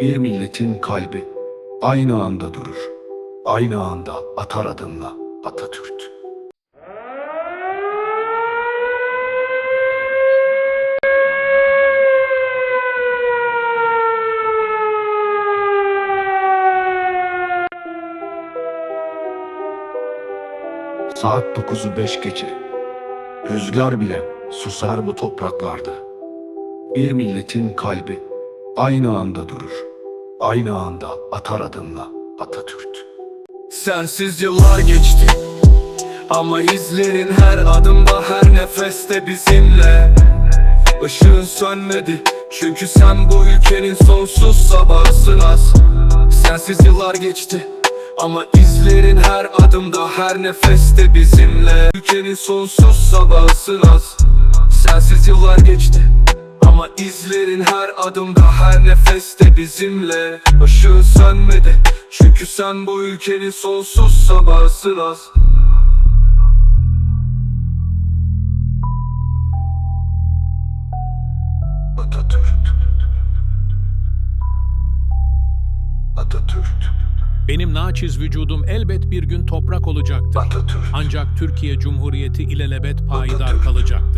Bir milletin kalbi aynı anda durur. Aynı anda atar adımla Atatürk. Saat 9'u 5 geçe. Rüzgar bile susar bu topraklarda. Bir milletin kalbi aynı anda durur. Aynı anda atar adımla Atatürk. Sensiz yıllar geçti Ama izlerin her adımda her nefeste bizimle Işığın sönmedi Çünkü sen bu ülkenin sonsuz sabahısın az Sensiz yıllar geçti ama izlerin her adımda her nefeste bizimle Ülkenin sonsuz sabahısın az Sensiz yıllar geçti ama izlerin her adımda her nefeste bizimle Işığı sönmedi Çünkü sen bu ülkenin sonsuz sabahısın az Atatürk. Atatürk. Benim naçiz vücudum elbet bir gün toprak olacaktır. Atatürk. Ancak Türkiye Cumhuriyeti ilelebet payidar Atatürk. kalacaktır.